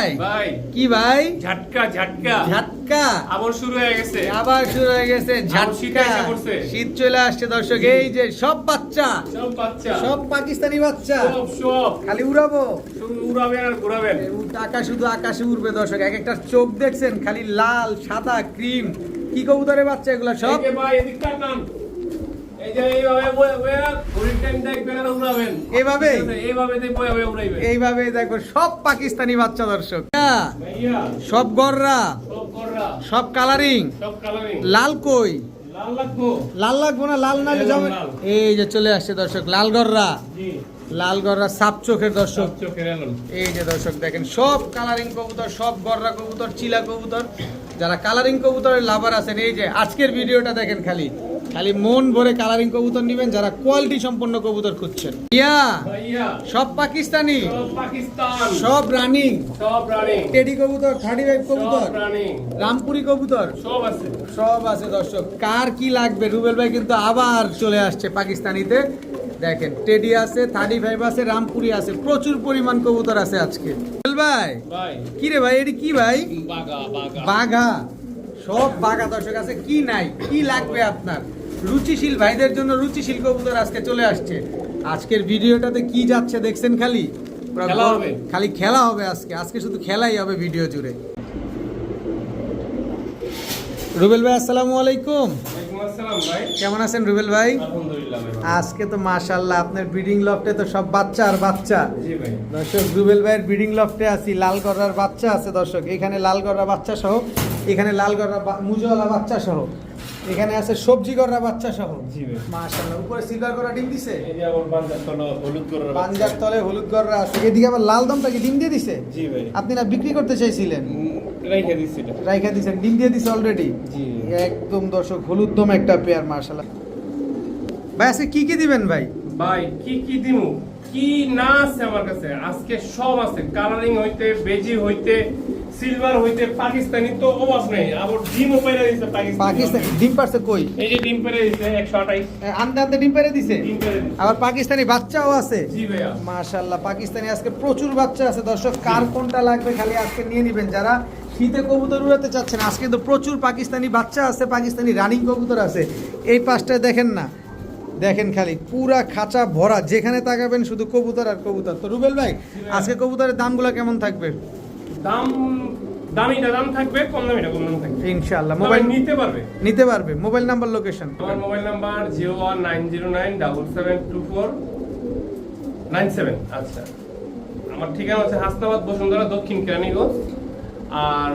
ভাই? ভাই। কি ভাই? ঝাটকা ঝাটকা। ঝাটকা? আবার শুরু হয়ে গেছে। আবার শুরু হয়ে গেছে ঝাটকা। শীত চলে আসছে দর্শক এই যে সব বাচ্চা। সব বাচ্চা। সব পাকিস্তানি বাচ্চা। সব সব। খালি উড়াবো? উড়াবেন আর ঘুরাবেন। টাকা শুধু আকাশে উড়বে দর্শক। এক একটা চোখ দেখছেন খালি লাল সাদা ক্রিম। কি কবুতরের বাচ্চা এগুলো সব? ভাই এদিকটা যে এইভাবে দেখো সব পাকিস্তানি বাচ্চা দর্শক। হ্যাঁ, সব গররা সব কালারিং লাল কই? লাল লাগবো? না? লাল না এই এই যে চলে আসছে দর্শক লাল গররা। লাল গররা সাপ চোখের দর্শক। এই যে দর্শক দেখেন সব কালারিং কবুতর সব গররা কবুতর চিলা কবুতর। যারা কালারিং কবুতরের লাভার আছেন এই যে আজকের ভিডিওটা দেখেন খালি। খালি মন ভরে কালারিং কবুতর নেবেন যারা কোয়ালিটি সম্পন্ন কবুতর খুঁজছেন। ইয়া সব পাকিস্তানি? সব রানিং? টেডি কবুতর থার্টি ফাইভ কবুতর? রামপুরি কবুতর? সব আছে। সব আছে দর্শক। কার কি লাগবে? রুবেল ভাই কিন্তু আবার চলে আসছে পাকিস্তানিতে। দেখেন টেডি আছে থার্টি ফাইভ আছে রামপুরি আছে। প্রচুর পরিমাণ কবুতর আছে আজকে। রুবেল ভাই কি রে ভাই এটি কি ভাই? বাঘা। সব বাঘা দর্শক আছে কি নাই? কি লাগবে আপনার? রুচিশীল ভাইদের জন্য রুচিশীল কবুতর আজকে চলে আসছে। আজকের ভিডিওটাতে কি যাচ্ছে দেখছেন খালি? খেলা। খালি হবে আজকে। আজকে শুধু খেলাই হবে ভিডিও জুড়ে। রুবেল ভাই আসসালামু আলাইকুম। কেমন আছেন রুবেল ভাই? আজকে তো মাশাল্লাহ আপনার ব্রিডিং লফটে তো সব বাচ্চা আর বাচ্চা। দর্শক রুবেল ভাইয়ের ব্রিডিং লফটে আছি লাল গররার বাচ্চা আছে দর্শক। এখানে লাল গররা বাচ্চা সহ এখানে লাল বা- মুজওয়ালা বাচ্চা সহ। এখানে আছে সবজি গররা বাচ্চা সহ। জি ভাই। উপরে সিলভার গররা ডিম দিছে? এই যে আমার বান্দার তলো হলুদ করার পাঞ্জাব তলে হলুদ গররা আছে। এদিকে আবার লাল দমটা কি ডিম দিয়ে দিছে? জি ভাই। আপনি না বিক্রি করতে চাইছিলেন? রাইখা দিছিল রাইখা দিছেন ডিম দিয়ে দিছে অলরেডি জি। একদম দর্শক হলুদ দম একটা পেয়ার মাশাল্লাহ ভাই আজকে কি কি দিবেন ভাই? ভাই কি কি দিমু? কি না আছে আমার কাছে? আজকে সব আছে। কালারিং হইতে বেজি হইতে সিলভার হইতে পাকিস্তানি তো অভাব নেই। আবার ডিমও পেরে দিছে পাকিস্তানি। ডিম পারছে কই? এই যে ডিম পেরে দিছে একশো আঠাইশ। এ, আনতে আনতে ডিম পেরে দিছে? ডিম আবার পাকিস্তানি বাচ্চাও আছে? জি ভাইয়া। মাশাল্লাহ পাকিস্তানি আজকে প্রচুর বাচ্চা আছে। দর্শক কার কোনটা লাগবে খালি আজকে নিয়ে নেবেন। যারা শীতে কবুতর উড়াতে চাচ্ছেন আজকে তো প্রচুর পাকিস্তানি বাচ্চা আছে পাকিস্তানি রানিং কবুতর আছে। এই পাশটায় দেখেন না। দেখেন খালি পুরা খাঁচা ভরা যেখানে তাকাবেন শুধু কবুতর আর কবুতর। তো রুবেল ভাই আজকে কবুতরের দামগুলো কেমন থাকবে? দাম দামিটা দাম থাকবে কম দামিটা কম দাম থাকবে। ইনশাআল্লাহ মোবাইল নিতে পারবে। নিতে পারবে মোবাইল নাম্বার লোকেশন আমার mobile number zero one nine zero nine double seven two four nine seven. আচ্ছা। আমার ঠিকানা হচ্ছে হাসনাবাদ বসুন্ধরা দক্ষিণ কেরানীগঞ্জ। আর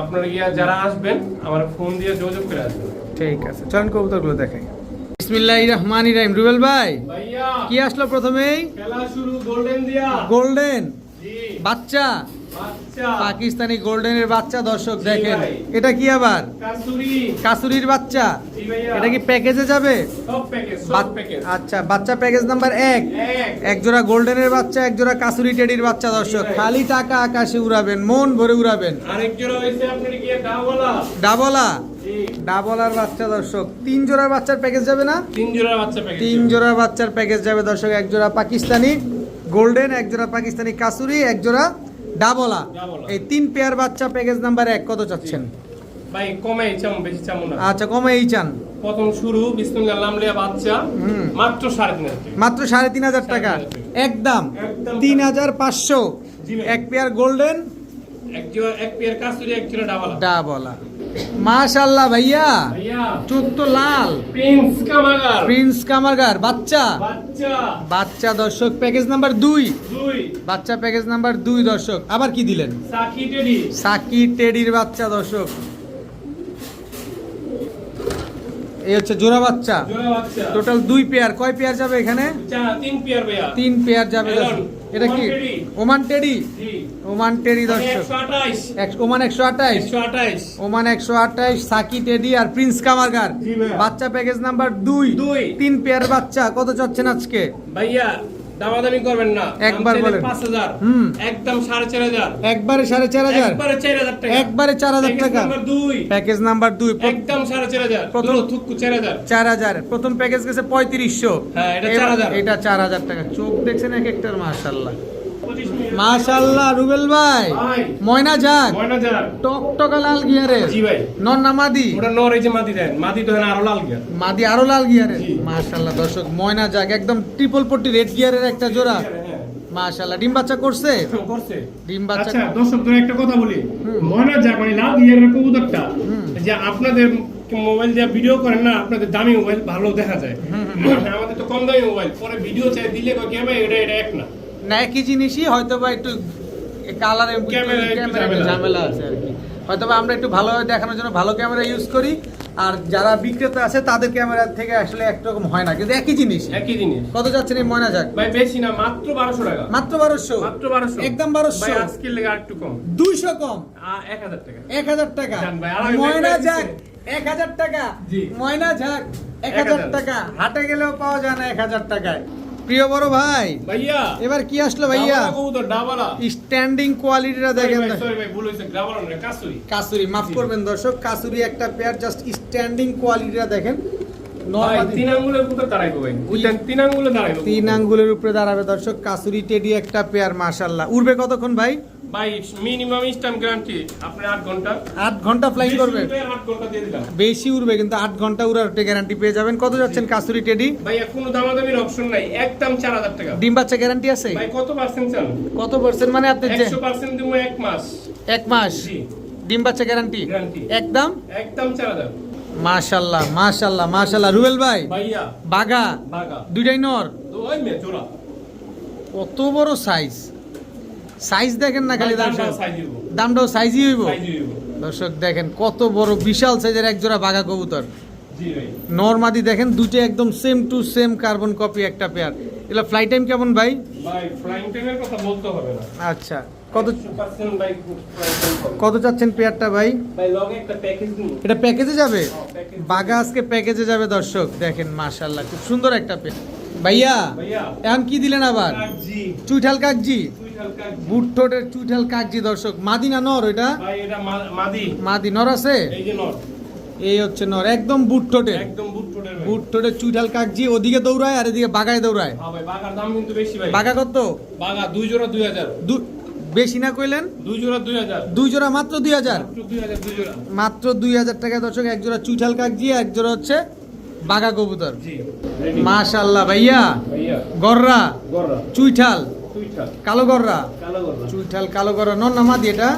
আপনারা গিয়া যারা আসবেন আমার ফোন দিয়ে যোগাযোগ করে আসবেন। ঠিক আছে চলেন কবুতরগুলো দেখাই। বিসমিল্লাহ রহমান ইরাহিম রুবেল ভাই কি আসলো প্রথমেই? গোল্ডেন বাচ্চা? পাকিস্তানি গোল্ডেনের বাচ্চা দর্শক দেখেন। এটা কি আবার? কাসুরির বাচ্চা? এটা কি প্যাকেজে যাবে? আচ্ছা বাচ্চা প্যাকেজ নাম্বার এক। এক। জোড়া গোল্ডেনের বাচ্চা এক জোড়া কাসুরি টেডির বাচ্চা দর্শক। খালি টাকা আকাশে উড়াবেন মন ভরে উড়াবেন। আরেক জোড়া হয়েছে আপনার গিয়ে ডাবলা? ডাবলা? জি ডাবলার বাচ্চা দর্শক। তিন জোড়ার বাচ্চার প্যাকেজ যাবে না? তিন জোড়া বাচ্চা প্যাকেজ তিন জোড়া বাচ্চার প্যাকেজ যাবে দর্শক এক জোড়া পাকিস্তানি গোল্ডেন এক জোড়া পাকিস্তানি কাসুরি এক জোড়া ডাবলা ডাবলা। এই তিন পেয়ার বাচ্চা প্যাকেজ নাম্বার এক কত চাচ্ছেন? ভাই কমে চাম বেশি চামু না। আচ্ছা চান। প্রথম শুরু বিসমিল্লাহ বাচ্চা। মাত্র সাড়ে তিন হাজার টাকা। মাত্র সাড়ে তিন হাজার টাকা। একদম। তিন হাজার পাঁচশো। এক পেয়ার গোল্ডেন এক এক পেয়ার কাস্তুরি এক জোড়া ডাবলা ডাবলা মাশাল্লাহ ভাইয়া। চোখ তো লাল। প্রিন্স কামাগার। প্রিন্স কামারগার বাচ্চা। বাচ্চা দর্শক প্যাকেজ নাম্বার দুই। দুই। বাচ্চা প্যাকেজ নাম্বার দুই দর্শক। আবার কি দিলেন? Psaki teddy. সাকি টেডির বাচ্চা দর্শক। এই হচ্ছে জোড়া বাচ্চা। টোটাল দুই পেয়ার কয় পেয়ার যাবে এখানে? তিন পেয়ার যাবে এটা কি? Oman teddy. ওমান টেডি দর্শক। ওমান একশো আঠাইশ ওমান একশো আঠাইশ সাকি টেডি আর প্রিন্স কামারগার বাচ্চা প্যাকেজ নাম্বার দুই। দুই। তিন পেয়ার বাচ্চা। কত চাচ্ছেন আজকে? ভাইয়া দামাদামি করবেন না। একবার বলেন। পাঁচ হাজার হুম। একদম সাড়ে চার হাজার। একবারে সাড়ে চার হাজার? একবারে চার হাজার টাকা। একবারে চার হাজার প্যাকেজ টাকা? নাম্বার দুই। প্যাকেজ নাম্বার 2 একদম সাড়ে চার হাজার। প্রথম- প্রথম থুকু চার হাজার। চার হাজার। প্রথম প্যাকেজ গেছে পঁয়ত্রিশশো। হ্যাঁ, এটা 4000 এটা চার হাজার টাকা। চোখ দেখছেন এক একটার মাশাল্লাহ মাশাল্লাহ রুবেল ভাই। ময়না যাক ময়না যার টকটকা লাল গিয়ারের। জি ভাই। নর না মাদি? ওটা নর এই যে মাদি দেন। মাদি তো আরও লাল গিয়া মাদি আরও লাল গিয়ারের। জি। মাশাল্লাহ দর্শক ময়না যাক একদম ট্রিপল পট্টি রেড গিয়ারের একটা জোড়া। হ্যাঁ, মাশাল্লাহ ডিম বাচ্চা করছে? করছে। ডিম বাচ্চা আচ্ছা দর্শকদের একটা কথা বলি। ময়না যাক মানে লাল গিয়ারের কবুতরটা যে আপনাদের মোবাইল দিয়ে ভিডিও করেন না আপনাদের দামি মোবাইল ভালো দেখা যায়। আমাদের তো কম দামি মোবাইল। পরে ভিডিও চাই দিলে কয় কি ভাই এটা এটা এক না। না একই জিনিসই হয়তো বা একটু একটু ঝামেলা। আছে। আর কি। হয়তো আমরা একটু ভালোভাবে দেখানোর জন্য ভালো ক্যামেরা ইউজ করি আর যারা বিক্রেতা আছে তাদের ক্যামেরা থেকে আসলে একরকম হয় না কিন্তু একই জিনিস। একই জিনিস। কত যাচ্ছেন এই ময়না যাক ভাই বেশি না মাত্র বারোশো টাকা। মাত্র বারোশো? মাত্র বারোশো। একদম 1200 ভাই আজকের লেগে একটু কম। দুইশো কম? এক হাজার টাকা। এক হাজার টাকা? জান ভাই, ময়না যাক ঝাক দিচ্ছি। এক হাজার টাকা? জি। ময়না হাজার হাজার। টাকা? হাটে গেলেও পাওয়া যায় না এক হাজার টাকায়। প্রিয় বড় ভাই ভাইয়া। এবার কি আসলো ভাইয়া? স্ট্যান্ডিং কোয়ালিটিটা দেখেন ভাই, সরি ভাই ভুল হয়েছে ডাবালা না কাসুরি। কাসুরি মাফ করবেন দর্শক কাসুরি একটা পেয়ার জাস্ট স্ট্যান্ডিং কোয়ালিটিটা দেখেন। তিন আঙ্গুলের উপরে দাঁড়াবে দর্শক কাসুরি টেডি একটা পেয়ার মাশাল্লাহ উড়বে কতক্ষণ ভাই? ভাই মিনিমাম স্টাম গ্যারান্টি আপনি ঘণ্টা। ফ্লাইং বেশি করবে? উঠবে, ঘণ্টা দিয়ে দিলাম। বেশি উড়বে কিন্তু ঘণ্টা উড়ার গ্যারান্টি পেয়ে যাবেন। কত যাচ্ছেন কাসুরি টেডি? ভাই কোনো দামাদামির অপশন নাই। একদম চার হাজার টাকা। ডিম বাচ্চা গ্যারান্টি আছে? ভাই কত পার্সেন্ট চান? কত পার্সেন্ট মানে আপনি দিব মাস। এক মাস? জি। ডিম বাচ্চা গ্যারান্টি একদম? মাশাল্লাহ মাশাল্লাহ মাশাল্লাহ। রুবেল ভাই বাগা বাগা দুইটাই নর? কত বড় সাইজ সাইজ দেখেন না খালি দর্শক সাইজ দামটাও সাইজই হইব। দর্শক দেখেন কত বড় বিশাল সাইজের এক জোড়া বাঘা কবুতর। নর্মাদি দেখেন দুটো একদম same to same carbon copy একটা পেয়ার এগুলো ফ্লাই টাইম কেমন ভাই? ভাই ফ্লাইং টাইমের কথা বলতে হবে না। আচ্ছা কত। কত চাচ্ছেন পেয়ারটা ভাই? এটা প্যাকেজে যাবে? বাঘা আজকে প্যাকেজে যাবে দর্শক দেখেন মাশাল্লাহ খুব সুন্দর একটা পেয়ার ভাইয়া ভাইয়া। এখন কি দিলেন আবার? চুইঠাল কাকজি। তুই হালকা জি। বুট ঠোঁটের চুইঠাল কাকজি দর্শক। মাদি না নর এটা? মাদি। নর আছে? এই হচ্ছে নর একদম বুট ঠোঁটের। একদম বুট টোটের ভাই। বুট চুইঠাল কাকজি ওদিকে দৌড়ায় আর এদিকে বাগায় দৌড়ায়। হ্যাঁ ভাই বাগার দাম কিন্তু বেশি ভাই। বাগা কত? বাগা দুই জোড়া দুই হাজার। বেশি না কইলেন? দুই জোড়া দুই হাজার। দুই জোড়া মাত্র দুই হাজার? মাত্র দুই হাজার টাকা দর্শক এক জোড়া চুইঠাল কাকজি এক জোড়া হচ্ছে বাগা কবুতর। মাশাল্লাহ ভাইয়া। গররা। চুইঠাল। তুইটা কালো গররা কালো গররা চুইঠাল কালো গররা নর না মাদি এটা?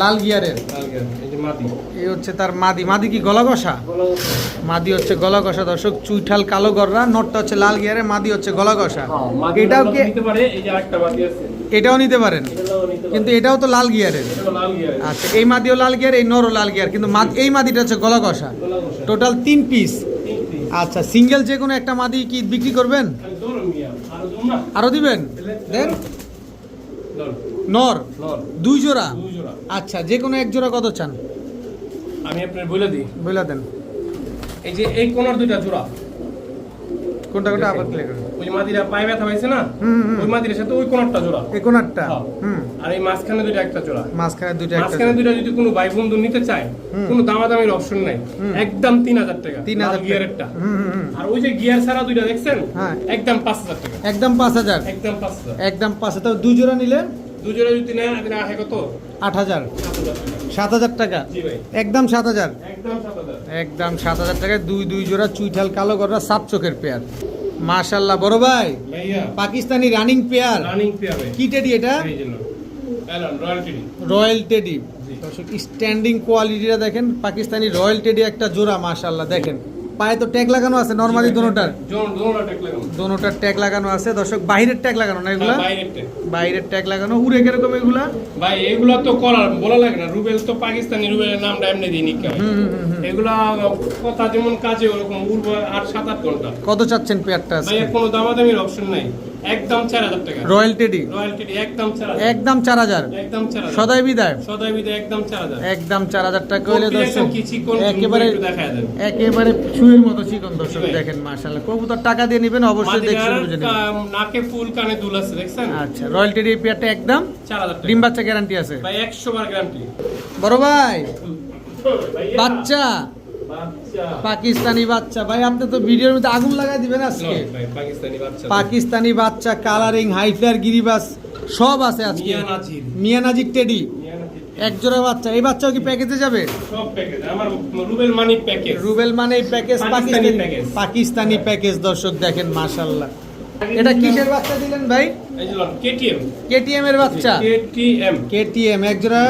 লাল গিয়ারের। এই হচ্ছে তার মাদি। মাদি কি গলা কষা মাদি হচ্ছে গলা কষা দর্শক। চুইঠাল কালো গররা নটটা হচ্ছে লাল গিয়ারে মাদি হচ্ছে গলা কষা হ্যাঁ এটাও কি এটাও নিতে পারেন। কিন্তু এটাও তো লাল গিয়ারের। আচ্ছা এই মাদিও লাল গিয়ার এই নরও লাল গিয়ার। কিন্তু এই মাদিটা হচ্ছে গলা কষা টোটাল তিন পিস। আচ্ছা সিঙ্গেল যে কোনো একটা মাদি কি বিক্রি করবেন? আর দিবেন? দেন। নর। নর। দুই জোড়া? দুই জোড়া। আচ্ছা যে কোনো এক জোড়া কত চান? আমি আপনার বলে দিই। বলে দেন। এই যে এই কোনার দুইটা জোড়া কোনটা কোনটা? আবার ক্লিয়ার করেন। ওই মাদিরা পায়ে ব্যথা হয়েছে না। ওই মাদিরের সাথে ওই কোনারটা জোড়া। এই কোনারটা হ্যাঁ। হুম। আর এই মাঝখানে দুইটা একটা জোড়া। মাঝখানে দুইটা একটা মাঝখানে দুইটা যদি কোনো ভাই বন্ধু নিতে চায়। কোনো দামাদামির অপশন নাই। একদম তিন হাজার টাকা। তিন হাজার টাকা। গিয়ারেরটা আর ওই যে গিয়ার ছাড়া দুইটা দেখছেন হ্যাঁ। একদম পাঁচ হাজার টাকা। একদম পাঁচ হাজার। একদম পাঁচ হাজার। একদম পাঁচ হাজার। দুই জোড়া নিলে দুই জোড়া যদি নেন আহে কত? আট হাজার টাকা। সাত হাজার টাকা? একদম সাত হাজার? একদম সাত হাজার। সাত টাকায় দুই দুই জোড়া চুইঠাল কালো গররা সাপ চোখের পেয়ার। মাশাল্লাহ বড় ভাই। পাকিস্তানি রানিং পেয়ার কি টেডি এটা? রয়্যাল টেডি স্ট্যান্ডিং কোয়ালিটিটা দেখেন পাকিস্তানি রয়্যাল টেডি একটা জোড়া মাশাল্লাহ দেখেন। পায়ে তো ট্যাগ লাগানো আছে নরমালি দোনোটার। দোনোটার ট্যাগ লাগানো আছে। দর্শক বাইরের ট্যাগ লাগানো না এগুলা? হ্যাঁ, বাইরের ট্যাগ। লাগানো। উড়ে কীরকম এগুলা? ভাই এগুলা তো করার বলা লাগে না। রুবেল তো পাকিস্তানি রুবেলের নামটা এমনি দিই নিকে। এগুলা কথা যেমন কাজে ওরকম উড়বে আট সাত আট ঘণ্টা। কত চাচ্ছেন পেয়ারটা ভাই কোনো দামাদামির অপশন নাই। একদম চার হাজার টাকা। Royal teddy. একদম চার হাজার। একদম চার হাজার। একদম চার হাজার। সদাই বিদায়। সদাই বিদে একদম চার হাজার। একদম চার হাজার টাকা হইলে দর্শক একেবারে দেখা একেবারে মতো চিকন দর্শক। দেখেন মার্শাল্লাহ কবুতর টাকা দিয়ে নেবেন অবশ্যই দেখে বুঝে নেবেন। নাকে ফুল কানে দুল আছে দেখছেন? আচ্ছা রয়্যাল টেডি পেয়ারটা একদম চার হাজার টাকা। ডিম বাচ্চা গ্যারান্টি আছে। ভাই একশো বার গ্যারান্টি বড় ভাই বাচ্চা। পাকিস্তানি বাচ্চা। ভাই আপনি তো ভিডিওর মধ্যে আগুন লাগাই দিবেন আজকে। পাকিস্তানি বাচ্চা। কালারিং হাইফ্লার গিরিবাস সব আছে আজকে। মিয়া নাজির। মিয়ানাজির টেডি। এক জোড়া বাচ্চা। এই বাচ্চাও কি প্যাকেজে যাবে? সব প্যাকেজ। আমার রুবেল মানি প্যাকেজ। রুবেল মানে এই package Pakistani package. Pakistani package দর্শক দেখেন এটা কিসের বাচ্চা দিলেন ভাই? এই যে কেটিএম। কেটিএম এর বাচ্চা। কেটিএম। কেটিএম এক জোড়া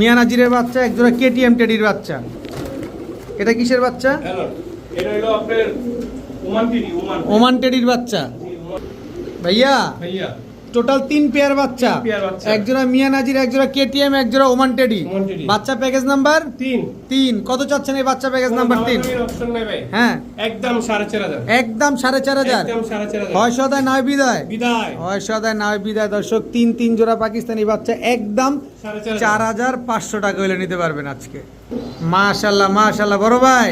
মিয়ানাজিরের বাচ্চা এক জোড়া কেটিএম টেডির বাচ্চা। এটা কিসের বাচ্চা? এটা হলো আপনার ওমান ওমান ওমান টেডির বাচ্চা। ভাইয়া? ভাইয়া। টোটাল তিন পেয়ার বাচ্চা। এক জোড়া মিয়ানাজির এক জোড়া কেটিএম এক জোড়া ওমান টেডি বাচ্চা প্যাকেজ নাম্বার তিন। তিন। কত চাচ্ছেন এই বাচ্চা প্যাকেজ নাম্বার তিন? হ্যাঁ। একদম সাড়ে চার হাজার। একদম সাড়ে চার হাজার। হয় সদায় নয় বিদায়। বিদায়। হয় সদায় নয় বিদায়। দর্শক তিন তিন জোড়া পাকিস্তানি বাচ্চা একদম চার চার হাজার পাঁচশো টাকা হইলে নিতে পারবেন আজকে। মাশাল্লাহ মাশাল্লাহ বড় ভাই।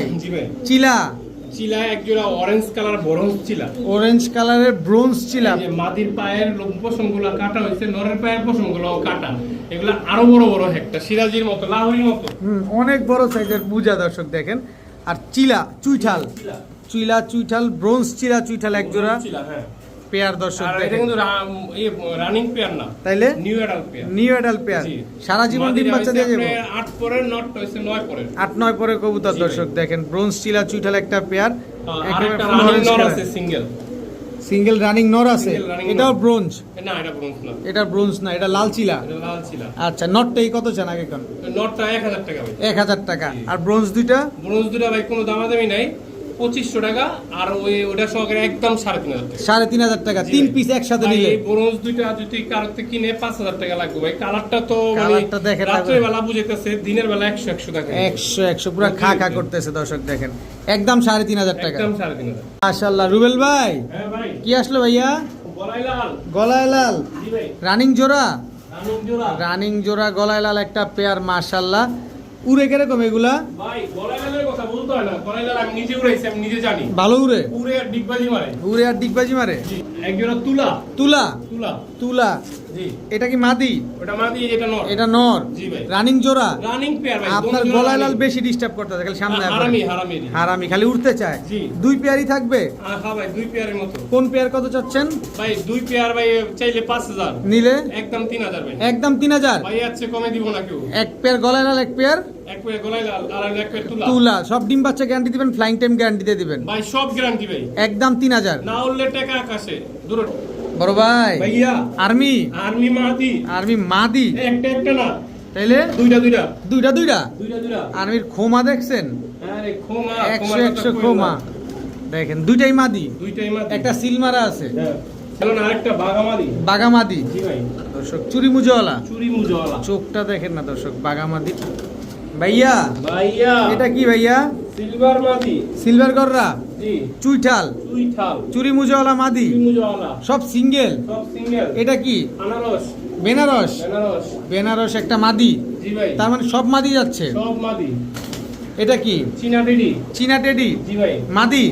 চিলা। চিলা এক জোড়া অরেঞ্জ কালার ব্রোঞ্জ চিলা। অরেঞ্জ কালারের ব্রোঞ্জ চিলা। যে মাদির পায়ের পশমগুলা কাটা হয়েছে নরের পায়ের পশমগুলো কাটা। এগুলো আরও বড় বড় একটা সিরাজির মতো লাহরির মতো। হুম অনেক বড় সাইজের পূজা দর্শক দেখেন। আর চিলা চুইঠাল। চিলা। চিলা চুইঠাল ব্রোঞ্জ চিলা চুইঠাল এক জোড়া। চিলা হ্যাঁ। পেয়ার দর্শক এটা কিন্তু রানিং পেয়ার না। তাইলে? New adult pair new adult pair সারা জীবন ডিম বাচ্চা দিয়ে যাব। আপনার আট নট হয়েছে নয় পরের। আট নয় পরে কবুতর দর্শক দেখেন। ব্রোঞ্জ চিলা চুইঠাল একটা পেয়ার রানিং নট আছে সিঙ্গেল সিঙ্গেল রানিং নর আছে। এটাও ব্রোঞ্জ না এটা ব্রোঞ্জ না। এটা ব্রোঞ্জ না এটা লাল চিলা। এটা লাল ছিল আচ্ছা নটটাই কত চান আগে কোন নটটা এক হাজার টাকা ভাই। এক হাজার টাকা। আর ব্রোঞ্জ দুইটা? ব্রোঞ্জ দুটা ভাই কোনো দামাদামি নাই। পঁচিশশো টাকা আর ওই ওটা সহকারে একদম সাড়ে তিন হাজার টাকা। সাড়ে তিন হাজার টাকা তিন পিস একসাথে নিলে। ব্রোঞ্জ দুইটা যদি কারোর থেকে কিনে পাঁচ হাজার টাকা লাগবে ভাই। কালারটা তো মানে কালারটা দেখে লাগবে। রাত্রের বেলা বুঝাইতেছে দিনের বেলা একশো একশো টাকা। একশো একশো পুরো খা খা করতেছে দর্শক দেখেন। একদম সাড়ে তিন হাজার টাকা। একদম সাড়ে তিন হাজার। মাশাল্লাহ রুবেল ভাই। হ্যাঁ ভাই। কি আসলো ভাইয়া? বলাই লাল গলায় লাল রানিং জোড়া? রানিং জোড়া। গলায় লাল একটা পেয়ার মাশাল্লাহ উড়ে কীরকম এগুলা? ভাই বলতে হয় না বলাই আমি নিজে উড়াইছি আমি নিজে জানি। ভালো উড়ে? উড়ে আর ডিগবাজি মারে। উড়ে আর ডিগবাজি মারে? জি। তুলা। তুলা? তুলা। তুলা। জি। এটা কি মাদি? ওটা মাদি এটা নর। এটা নর। জি ভাই। রানিং জোড়া? রানিং পেয়ার ভাই আপনার গলায় লাল বেশি ডিস্টার্ব করতেছে খালি সামনে হারামি হারামি হারামি খালি উঠতে চায়। জি। দুই পেয়ারই থাকবে? হ্যাঁ ভাই দুই পেয়ারের মতো। কোন পেয়ার কত চাচ্ছেন? ভাই দুই পেয়ার ভাই চাইলে পাঁচ হাজার। নিলে? একদম তিন হাজার ভাই। একদম তিন হাজার? ভাই আছে কমে দিব না কেউ। এক পেয়ার গলায় লাল এক পেয়ার? এক পেয়ার গলায় লাল আর এক পেয়ার তুলা। তুলা। সব ডিম বাচ্চা গ্যারান্টি দিবেন ফ্লাইং টাইম গ্যারান্টি দিয়ে দিবেন। ভাই সব গ্যারান্টি ভাই। একদম তিন হাজার। না উঠলে টাকা আকাশে। দূর বড় ভাই। ভাইয়া। আর্মি। আর্মি মাহাতি। আর্মি মাদি একটা একটা না। তাইলে? দুইটা দুইটা। দুইটা দুইটা? দুইটা দুইটা। আর্মির খোমা দেখছেন? আরে খোমা একশো কইও খোমা দেখেন দুইটাই মাদি দুইটাই মাদি একটা সিলমারা আছে। হ্যাঁ। চলো না আরেকটা বাগামাদি বাগামাদি জি ভাই। দর্শক চুরি মুজওয়ালা চুরি মুজওয়ালা চোখটা দেখেন না দর্শক বাগামাদি ভাইয়া ভাইয়া। এটা কি ভাইয়া? সিলভার মাদি সিলভার গররা। চুইঠাল। চুরি মুজওয়ালা মাদি। সব সিঙ্গেল? এটা কি? বেনারস? বেনারস। একটা মাদি। তার মানে সব মাদি যাচ্ছে? এটা কি? চীনা টেডি। চীনা টেডি? জি ভাই। মাদি?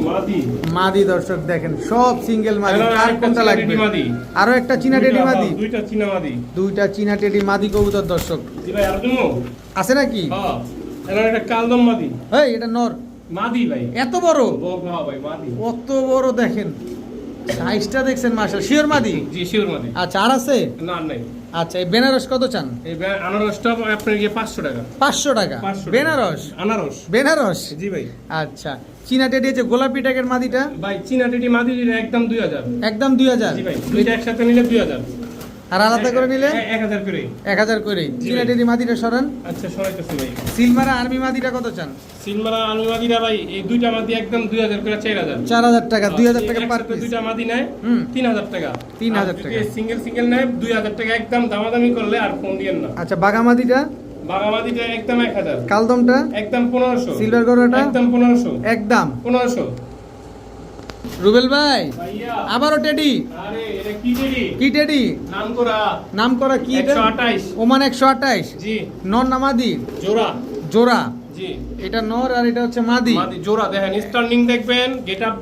মাদি। দর্শক দেখেন সব সিঙ্গেল মাদি। আরেকটা কোনটা লাগবে? আরও একটা চীনা টেডি মাদি। দুইটা চীনা মাদি। দুইটা চীনা টেডি মাদি কবুতর দর্শক। জি ভাই আর আছে নাকি? হ্যাঁ। একটা কালদম মাদি। এই এটা নর। মাদি ভাই। এত বড়? হ্যাঁ ভাই মাদি। কত বড় দেখেন। সাইজটা দেখছেন মার্শাল শিওর মাদি? জি শিওর মাদি। আচ্ছা আর আছে? না নাই। আচ্ছা এই বেনারস কত চান? এই বে- আনারসটা আপনার গিয়ে পাঁচশো টাকা। পাঁচশো টাকা? পাঁচশো বেনারস? আনারস। বেনারস? জি ভাই। আচ্ছা চীনা টেডি আছে গোলাপি টাকের মাদিটা? ভাই চীনা টেডি মাদি একদম দুই হাজার। একদম জি ভাই দুইটা একসাথে নিলে দুই হাজার। আর আলাদা করে নিলে? এক- হাজার করে এক হাজার করে জি। চীনা মাদিটা সরান। আচ্ছা সরাইতেছি ভাই। সিলমারা আর্মি মাদিটা কত চান? সিলমারা আলু মাদিরা ভাই এই দুইটা মাদি একদম দুই হাজার করে চার হাজার। চার হাজার টাকা দুই হাজার টাকা পার পিস দুইটা মাদি নেয়। তিন হাজার টাকা। 3000 টাকা। সিঙ্গেল সিঙ্গেল নেয় দুই হাজার টাকা একদম দামাদামি করলে আর ফোন দিয়েন না। আচ্ছা বাগামাদিটা বাগামাদিটা একদম এক হাজার। কালদমটা? একদম পনেরোশো। সিলভার গড়াটা একদম পনেরোশো। একদম। পনেরোশো। রুবেল ভাই আবারও টেডি? কি টেডি? নাম করা কি ওমান একশো আঠাইশ। নর না মাদি? জোড়া। জোড়া। এটা নর আর এটা হচ্ছে মাদি। জোড়া। দেখেন দেখবেন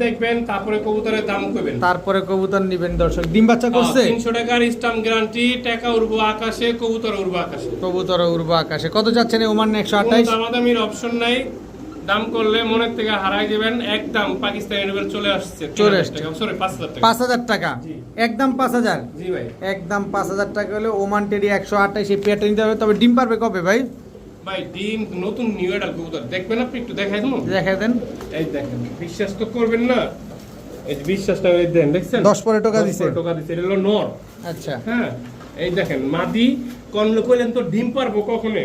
দেখবেন তারপরে কবুতরের দাম করবেন তারপরে কবুতর নিবেন দর্শক। ডিম বাচ্চা করছে? তিনশো টাকার স্টাম্প গ্যারান্টি টাকা উড়বো আকাশে কবুতর উড়বো আকাশে। কবুতর উড়বো আকাশে। কত যাচ্ছেন ওমান একশো কোনো আঠাইশ দামাদামির অপশন নাই। দাম করলে মনের থেকে হারাই যাবেন একদম পাকিস্তানি রুবেল চলে আসছে। চলে আসছে। সরি পাঁচ হাজার টাকা। একদম পাঁচ হাজার? জি ভাই। একদম পাঁচ হাজার টাকা হলে ওমান টেরি একশো আঠাশ এই পেয়ারটা নিতে হবে। তবে ডিম পারবে কবে ভাই? ভাই ডিম নতুন নিউ এডাল কবুতর। দেখবেন আপনি একটু দেখাই দেখাই দেন। এই দেখেন বিশ্বাস তো করবেন না। এই বিশ্বাসটা এই দেন দেখছেন? পরে টাকা দিছে। পরে টাকা দিছে এটা হলো নর। আচ্ছা। হ্যাঁ এই দেখেন মাদি কনলে কইলেন তো ডিম পারব কখনে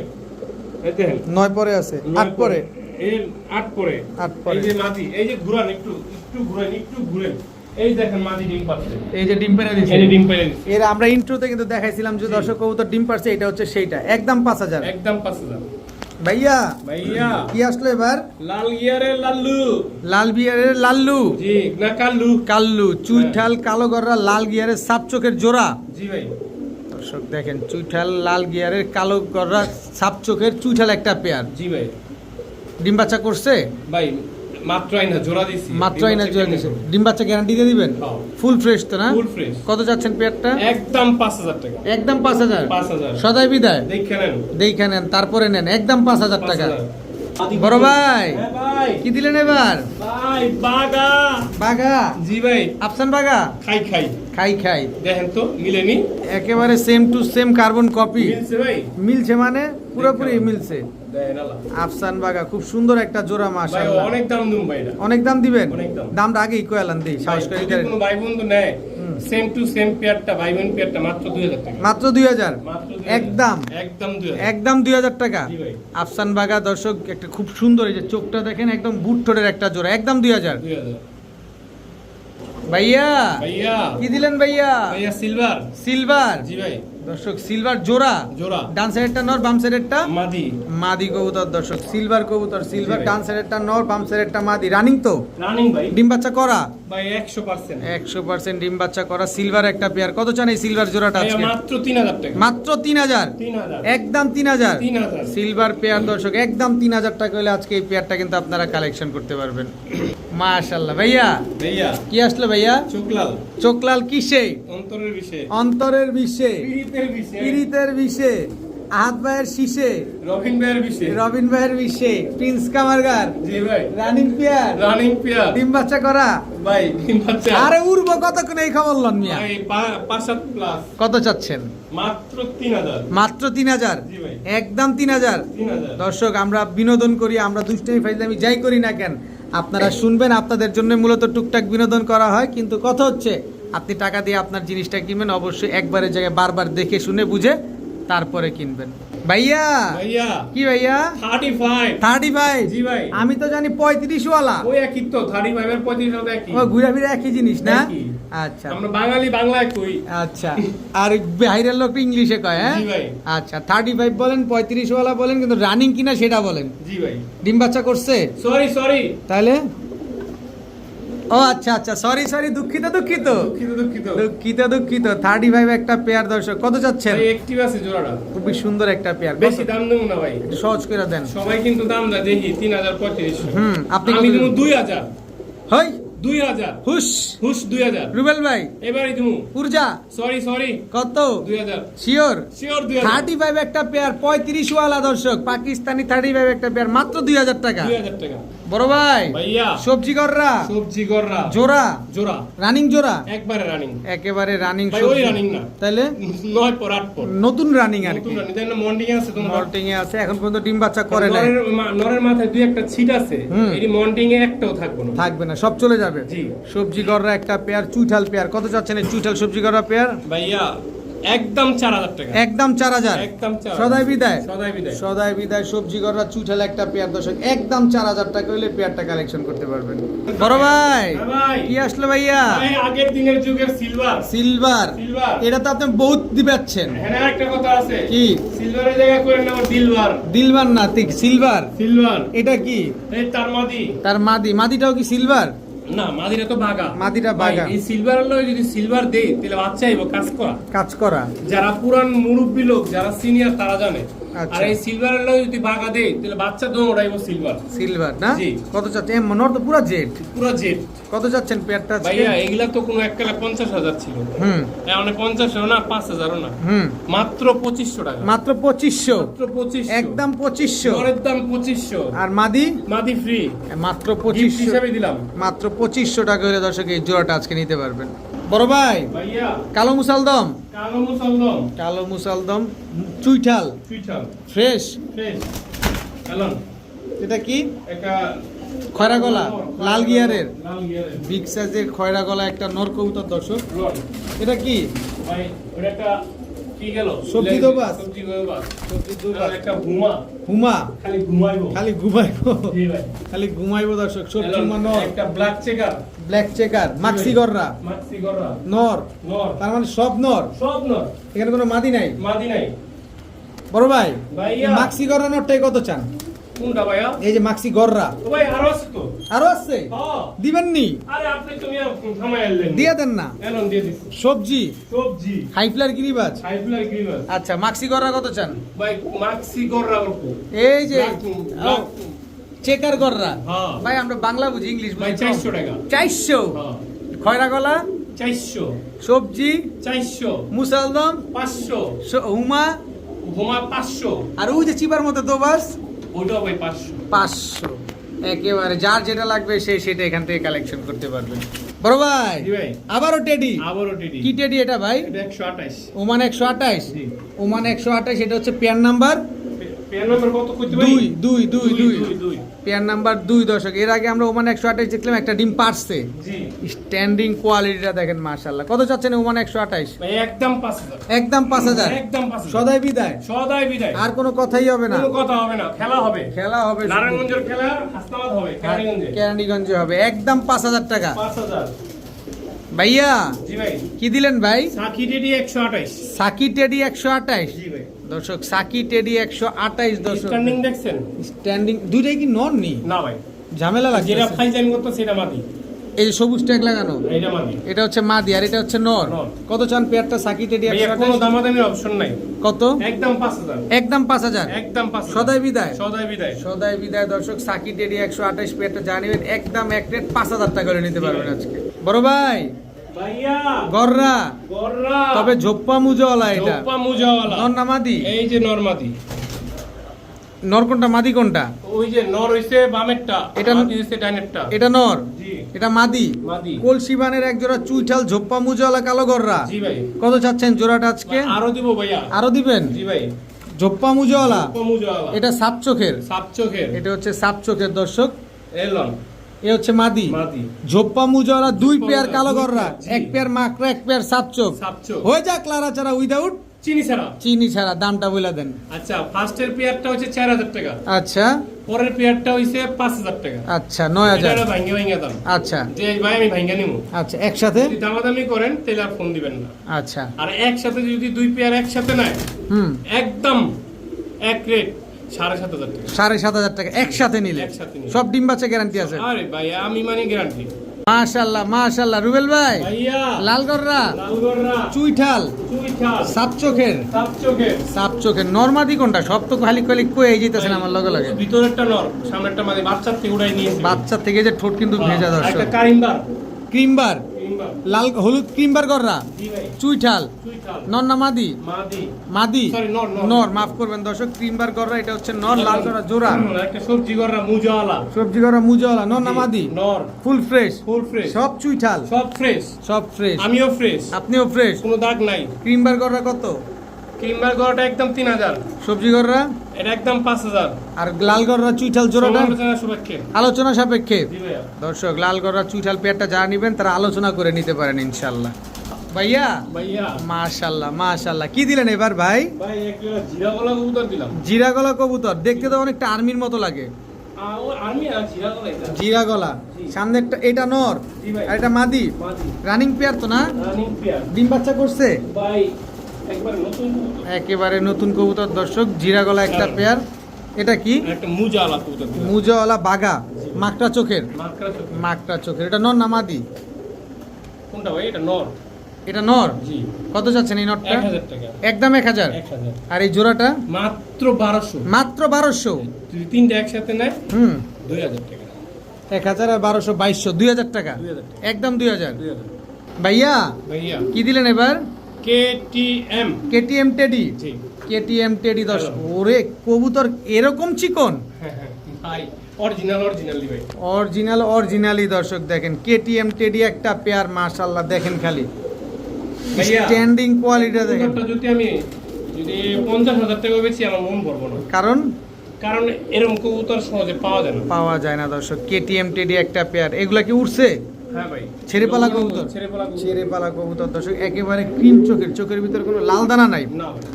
এই দেখেন। নয় পরে আছে আট পরে। এই আট পরে আট পরে। এই যে মাদি এই যে ঘুরান একটু একটু ঘুরেন একটু ঘুরেন। এই দেখেন মাদি ডিম পাচ্ছে। এই যে ডিম পেরে দিছে এই ডিম পেরে দিচ্ছে। এর আমরা ইন্ট্রোতে কিন্তু দেখাইছিলাম যে দর্শক কবুতর ডিম পারছে এটা হচ্ছে সেইটা। একদম পাঁচ হাজার। একদম পাঁচ হাজার। ভাইয়া ভাইয়া। কি আসলো এবার? লাল গিয়ারে লাল্লু। লাল বিয়ারের লাল্লু। জি না কাল্লু। কাল্লু চুইঠাল কালো গররা লাল গিয়ারের সাপ চোখের জোড়া। জি ভাই। দর্শক দেখেন চুইঠাল লাল গিয়ারের কালো গররা সাপ চোখের চুইঠাল একটা পেয়ার জি ভাই। ডিম বাচ্চা করছে? ভাই মাত্র আইনা জোড়া দিছি। মাত্র আইনা জোড়া দিয়েছে ডিম বাচ্চা গ্যারান্টি দিয়ে দিবেন? হ্যাঁ। ফুল ফ্রেশ তো না? ফুল ফ্রেশ কত যাচ্ছেন পেয়ারটা? একদম পাঁচ হাজার টাকা। একদম পাঁচ হাজার? পাঁচ হাজার। সদাই বিদায়। দেখে নেন। দেখে নেন তারপরে নেন। একদম পাঁচ হাজার টাকা। বড় ভাই হ্যাঁ কি দিলেন এবার? ভাই বাগা। বাগা? জি ভাই। আফসান বাগা? খাই খাই। খাই খাই। দেখেন তো মিলেনি? একেবারে same to same carbon copy মিলছে ভাই। মিলছে মানে পুরোপুরি মিলছে। আফসান বাগা খুব সুন্দর একটা জোড়া মাশাআল্লাহ। অনেক দাম ভাই অনেক দাম দিবেন। দামটা আগেই কয়ালান দিই সাহস করে কোনো ভাই বন্ধু নেয় সেম টু সেম পেয়ারটা ভাই বোন পেয়ারটা মাত্র দুই হাজার টাকা। মাত্র দুই হাজার? 2000 একদম। একদম দুই হাজার। একদম দুই হাজার টাকা। আফসান বাগা দর্শক একটা খুব সুন্দর এই যে চোখটা দেখেন একদম বুট ঠোঁটের একটা জোড়া একদম দুই হাজার। দুই হাজার। ভাইয়া! ভাইয়া! কি দিলেন ভাইয়া? ভাইয়া সিলভার সিলভার জি ভাই। দর্শক সিলভার জোড়া। জোড়া। ডান সাইডটা নর বাম সাইডেরটা মাদি। মাদি কবুতর দর্শক সিলভার কবুতর সিলভার ডান সাইডেরটা নর বাম সাইডেরটা মাদি। রানিং তো? রানিং ভাই। ডিম বাচ্চা করা? ভাই একশো পার্সেন্ট। একশো পার্সেন্ট ডিম বাচ্চা করা সিলভার একটা পেয়ার। কত চান এই সিলভার জোড়াটা আজকে? মাত্র তিন হাজার টাকা। মাত্র তিন হাজার? তিন হাজার। একদম তিন হাজার? তিন হাজার। সিলভার পেয়ার দর্শক একদম তিন হাজার টাকা হলে আজকে এই পেয়ারটা কিন্তু আপনারা কালেকশন করতে পারবেন। মাশাল্লাহ ভাইয়া ভাইয়া কি আসলো ভাইয়া? শুক্লাল চোকলাল কিসে? অন্তরের বিষয়ে অন্তরের বিষে। পীড়িতের বিষে। আহাত ভাইয়ের শীষে। রবিন ভাইয়ের বিষয়ে রবিন ভাইয়ের বিষে। প্রিন্স কামারগার। জি ভাই। Running pair. Running pair. ডিম বাচ্চা করা। ভাই ডিম বাচ্চা। আরে উড়বো কতক্ষণ এই খবর লন মিয়া? ভাই প্লাস কত চাচ্ছেন? মাত্র তিন হাজার। মাত্র জি ভাই। একদম তিন হাজার? তিন হাজার। দর্শক আমরা বিনোদন করি আমরা দুষ্টামি ফাইজলামি যাই করি না কেন আপনারা শুনবেন আপনাদের জন্য মূলত টুকটাক বিনোদন করা হয় কিন্তু কথা হচ্ছে আপনি টাকা দিয়ে আপনার জিনিসটা কিনবেন অবশ্যই একবারের জায়গায় বারবার দেখে শুনে বুঝে তারপরে কিনবেন। ভাইয়া! ভাইয়া! কি ভাইয়া? থার্টি ফাইভ থার্টি ফাইভ জি ভাই। আমি তো জানি পঁয়ত্রিশ ওয়ালা ওই একই তো একই। ও ঘুরে ফিরে একই জিনিস না। আচ্ছা। আমরা বাঙালি বাংলায় কই? আচ্ছা। আর বাইরের লোক ইংলিশে কয় হ্যাঁ? আচ্ছা থার্টি ফাইভ বলেন পঁয়ত্রিশ ওয়ালা বলেন কিন্তু রানিং কিনা সেটা বলেন। জি ভাই। ডিম বাচ্চা করছে? সরি সরি তাহলে? ও আচ্ছা আচ্ছা সরি সরি দুঃখিত দুঃখিত। দুঃখিত দুঃখিত। থার্টি ফাইভ একটা পেয়ার দর্শক। কত জোড়াটা। খুবই সুন্দর একটা পেয়ার বেশি দাম দেবো না ভাই। সহজ করে দেন। সবাই কিন্তু দাম দেয় দেখি তিন হাজার পঁয়ত্রিশ। হুম, আপনি? দুই হাজার। হই। দুই হাজার। হুশ। হুশ দুই হাজার। রুবেল ভাই। পূর্জা সরি সরি কত? দুই হাজার। শিওর শিওর দুই হাজার। থার্টি ফাইভ একটা পেয়ার পঁয়ত্রিশ ওয়ালা দর্শক পাকিস্তানি থার্টি ফাইভ একটা পেয়ার মাত্র দুই হাজার টাকা। দুই হাজার টাকা। বড় ভাই ভাইয়া। সবজি কররা? সবজি গররা জোড়া? জোড়া। রানিং জোড়া? একবারে রানিং। একেবারে রানিং ভাই ওই রানিং না। তাইলে? নয় পর আট পর। নতুন রানিং আর নতুন কি। রানিং। না আছে তোমার এ আছে এখন পর্যন্ত ডিম বাচ্চা করে নাই। নরের মাথায় দুই একটা ছিট আছে। এটি মন্ডিং এ একটাও থাকবে না। থাকবে না সব চলে যাবে। জি। সবজি গররা একটা পেয়ার চুইঠাল পেয়ার। কত চাচ্ছেন এই চুইঠাল সবজি গররা পেয়ার? ভাইয়া একদম চার হাজার টাকা। একদম চার হাজার। একদম সদাই বিদায়। সদাই বিদায়। সদাই বিদায় সবজি চুইঠাল একটা পেয়ার দর্শক। একদম চার হাজার টাকা হলে পেয়ারটা কালেকশন করতে পারবেন। বড় ভাই হ্যাঁ কি আসলো ভাইয়া? ভাই, আগের দিনের যুগের সিলভার সিলভার এটা তো আপনি বহুত দিবাচ্ছেন। হ্যাঁ একটা কথা আছে। কি? সিলভারের জায়গায় করে নেব দিলবার দিলবার না ঠিক সিলভার সিলভার এটা কি? এই তার মাদি। তার মাদি। মাদিটাও কি সিলভার না মাদিরা তো বাগা মাদিরা বাগা। এই সিলভার যদি সিলভার দেই তাহলে বাচ্চা আইব কাজ করা কাজ করা যারা পুরান মুরব্বী লোক যারা সিনিয়র তারা জানে। আর এই সিলভার হলো যদি বাগা দেই তাহলে বাচ্চা তো ওড়াইব সিলভার সিলভার না? কত চাচ্ছেন এম নর তো পুরো জেড। পুরো জেট কত চাচ্ছেন পেয়ারটা ভাইয়া এগুলা তো কোনো একটা পঞ্চাশ হাজার ছিল। হুম। এখন পঞ্চাশ না পাঁচ হাজারও না। হুম। মাত্র পঁচিশশো টাকা। মাত্র পঁচিশশো। মাত্র পঁচিশ একদম পঁচিশশো। ঘরের দাম পঁচিশশো। আর মাদি? মাদি ফ্রি মাত্র পঁচিশশো। হিসাবে দিলাম। মাত্র পঁচিশশো টাকা হলে দর্শক এই জোড়াটা আজকে নিতে পারবেন। বড় ভাই কালো মুসালদম? কালো মুসলদম। কালো মুসালদম চুইঠাল। ফ্রেশ? ফ্রেশ। এটা কি? একটা খয়রা গলা লাল গিয়ারের। বিগ সাইজের খয়রা গলা একটা নরকৌত দর্শক। এটা কি? ভাই ওটা একটা কি গেল? সবজি দোবাস। সবজি দোবাস। আর একটা ঘুমা হুমা। খালি ঘুমাইবো। খালি ঘুমাইবো। জি ভাই। খালি ঘুমাইবো দর্শক সবজি এলন, একটা black checker black checker maxi গররা maxi গররা নর। নর। তার মানে সব নর। সব নর। এখানে কোনো মাদি নাই? মাদি নাই। বড় ভাই ভাইয়া। এই মাক্সি গররা নরটাই কত চান? কোনটা ভাইয়া? এই যে মাক্সি গররা। ভাই আরও আছে তো। আরও আছে? দিবেন নি আরে আপনি তুমি থামাই আনলেন দিয়ে দেন না। এলন দিয়ে দিছি। সবজি? সবজি। হাইফ্লার গিরিবাজ? হাইফ্লার গ্রিভার আচ্ছা মাক্সি গররা কত চান? ভাই মাক্সি গররা অল্প। এই যে ব্ল্যাক ব্ল্যাক চেকার গররা। ভাই আমরা বাংলা বুঝি ইংলিশ বুঝি। চারশো টাকা। খয়রা গলা চারশো। সবজি? চারশো। মুসালদম? পাঁচশো। স- হুমা? পাঁচশো। আর ওই যে চিপার মতো তো বাস ভাই পাঁচশো। পাঁচশো। একেবারে যার যেটা লাগবে সে সেটা এখান থেকে কালেকশন করতে পারবে। বড় ভাই ভাই। আবারও টেডি। আবারও টেডি। কি টেডি এটা ভাই? এটা একশো আঠাশ। ওমান একশো আঠাইশ জি। ওমান একশো আঠাইশ এটা হচ্ছে পেয়ার নাম্বার। দুই দুই দুই দুই পেয়ার নাম্বার দুই। দশক এর আগে আমরা ওমান একশো আঠাইশ দেখলাম একটা ডিম পারছে। স্ট্যান্ডিং কোয়ালিটিটা দেখেন মার্শাল্লাহ কত চাচ্ছেন ওমান একশো আঠাইশ? একদম পাঁচ হাজার। একদম পাঁচ হাজার? একদম সদাই বিদায়? সদাই বিদায়। আর কোনো কথাই হবে না। কোনো কথা হবে না। খেলা হবে। খেলা হবে শুধু। নারায়ণগঞ্জের খেলা হাসনাবাদ হবে কেরানীগঞ্জে। কেরানীগঞ্জে হবে। একদম পাঁচ হাজার টাকা। পাঁচ হাজার। ভাইয়া জি ভাই। কি দিলেন ভাই? সাকি টেডি একশো আঠাশ সাকি টেডি একশো আঠাইশ। জি ভাই। দর্শক সাকি টেডি একশো আঠাইশ দর্শক। স্ট্যান্ডিং দেখছেন? স্ট্যান্ডিং দুইটাই কি নন নি? না ভাই। ঝামেলা লাগছে। যেটা ফাইজাইন করতো সেটা মাদি। এই যে সবুজ ট্যাগ লাগানো? এইটা মাদি। এটা হচ্ছে মাদি আর এটা হচ্ছে নর। কত চান পেয়ারটা সাকি টেডি একশো কোনো দামাদামির অপশন নাই। কত? একদম পাঁচ হাজার। একদম পাঁচ হাজার? একদম পাঁচ হাজার। সদাই বিদায়। সদাই বিদায়। সদাই বিদায় দর্শক সাকি টেডি একশো আঠাইশ পেয়ারটা জানিবেন একদম এক রেট পাঁচ হাজার টাকা করে নিতে পারবেন আজকে। বড় ভাই! গররা। গররা। তবে ঝোপ্পা মুজওয়ালা এটা। জোপ্পা মুজাওয়ালা। এই যে নরমাদি নর কোনটা? মাদি কোনটা? ওই যে নর হইছে বামেরটা। এটা- হইছে ডাইনেরটা। এটা নর? এটা মাদি? মাদি। কলসিবানের এক জোড়া চুইঠাল ঝোপ্পা মুজওয়ালা কালো গররা। জি ভাই। কত চাচ্ছেন জোড়াটা আজকে? আরও দিব ভাইয়া। আরও দিবেন? জি ভাই। ঝোপ্পা মুজওয়ালা। এটা সাত চোখের। সাত চোখের। এটা হচ্ছে সাত চোখের দর্শক। এলন। এ হচ্ছে মাদি। ঝোপ্পা মুজওয়ালা দুই পেয়ার কালো গররা। এক পেয়ার মাকড়া এক পেয়ার চোখ। হয়ে যাক লারা চারা উইদাউট চিনি ছাড়া। চিনি ছাড়া দামটা বলে দেন। আচ্ছা ফার্স্টের পেয়ারটা হচ্ছে চার হাজার টাকা। আচ্ছা। পরের পেয়ারটা হইছে পাঁচ হাজার টাকা। আচ্ছা নয় হাজার। ভাঙ্গে ভাঙ্গে দাম। আচ্ছা। যে ভাই আমি ভাঙ্গে নিবো আচ্ছা একসাথে? যদি দামাদামি করেন তাহলে আর ফোন দিবেন না। আচ্ছা। আর একসাথে যদি দুই পেয়ার একসাথে নেয় হুম। একদম এক রেট সাড়ে সাত হাজার টাকা। একসাথে নিলে। সব ডিম বাচ্চা গ্যারান্টি আছে। আরে ভাই আমি মানে গ্যারান্টি মাশাল্লাহ মাশাল্লাহ রুবেল ভাই লালগড়রা চুইঠাল সাত চোখের। সাত চোখের। নর্মাদি কোনটা? সব তো খালি খালি কয়ে যেতেছেন আমার লগে লগে। ভিতরেরটা নর সামনেরটা মানে বাচ্চার থেকে উড়াই নিয়েছে বাচ্চা থেকে যে ঠোঁট কিন্তু ভেজা দর্শক। ক্রিমবার। কারিমবার। লাল হলুদ ক্রিমবার গররা। চুইঠাল। নর না মাদি? মাদি। নর, মাফ করবেন দর্শক ক্রিমবার গররা এটা হচ্ছে নর লাল গররা জোড়া। সবজি গররা মুজাওয়ালা। সবজি গররা মুজওয়ালা নর না মাদি? নর। Full fresh. Full fresh. সব চুইঠাল। সব ফ্রেশ। সব ফ্রেশ। আমিও ফ্রেশ। আপনিও ফ্রেশ। কোনো দাগ নাই। ক্রিমবার গররা কত? ক্রিমবার গরটা একদম তিন হাজার। সবজি গররা? এটা একদম পাঁচ হাজার। আর লাল গররা চুইঠাল জোড়াটা? আলোচনা সাপেক্ষে? দর্শক লাল গররা চুইঠাল পেয়ারটা যারা নিবেন তারা আলোচনা করে নিতে পারেন ইনশাল্লাহ ভাইয়া? ভাইয়া। মাশাল্লাহ মাশাল্লাহ কি দিলেন এবার ভাই? ভাই জিরা গলা কবুতর দিলাম। জিরা গলা কবুতর দেখতে তো অনেকটা আর্মির মতো লাগে। জিরা গলা সামনে একটা এটা নর। আর এটা মাদি। রানিং পেয়ার তো না? ডিম বাচ্চা করছে? ভাই একবার নতুন কবুতর দর্শক জিরা গলা একটা। পেয়ার। এটা কি? মুজাওয়ালা বাগা জি মাকড়া চোখের। মাকড়া চোখের। এটা নর না মাদি? কোনটা ভাই? এটা নর। এটা নর? কত যাচ্ছেন এই নটটা একদম এক হাজার? আর এই জোড়াটা? মাত্র বারোশো। মাত্র বারোশো? তিনটা একসাথে নেয় হুম। দুই হাজার টাকা। এক হাজার আর বারোশো বাইশশো। দুই হাজার টাকা। একদম দুই হাজার? দুই হাজার। ভাইয়া ভাইয়া। কি দিলেন এবার? K T M KTM teddy? KTM teddy দশ ওরে কবুতর এরকম চিকন? হ্যাঁ হ্যাঁ ভাই অরিজিনাল অরিজিনালি ভাই। অরিজিনাল অরিজিনালি দর্শক দেখেন কেটিএম টেডি একটা পেয়ার মাশাল্লাহ দেখেন খালি। স্ট্যান্ডিং কোয়ালিটি দেখেন। যদি আমি যদি পঞ্চাশ হাজার টাকা বেশি আমার মন পড়ব না। কারণ? কারণ এরকম কবুতর সহজে পাওয়া যায় না। পাওয়া যায় না দর্শক কেটিএম টেডি একটা পেয়ার এগুলা কি উঠছে হ্যাঁ ছেড়েপালা কবুতর? ছেড়েপালা কবুতর। দর্শক একেবারে ক্রিম চোখের চোখের ভিতরে কোনো লাল দানা নাই।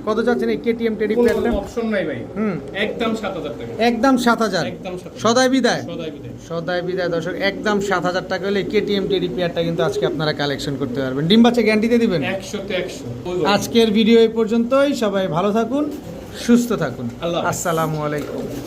কত যাচ্ছেন এই কেটিএম টেডি কোনো পেয়ারটা অপশন নাই ভাই। হুম। একদম টাকা। সদাই বিদায়। সদাই বিদায়। সদাই বিদায় দর্শক একদম সাত হাজার টাকা হলে কেটিএম টেডি পেয়ারটা কিন্তু আজকে আপনারা কালেকশন করতে পারবেন। ডিম বাচ্চা গ্যারান্টিতে দিবেন? একশোতে একশো। আজকের ভিডিও এই পর্যন্তই। সবাই ভালো থাকুন সুস্থ থাকুন। আসসালামু আলাইকুম।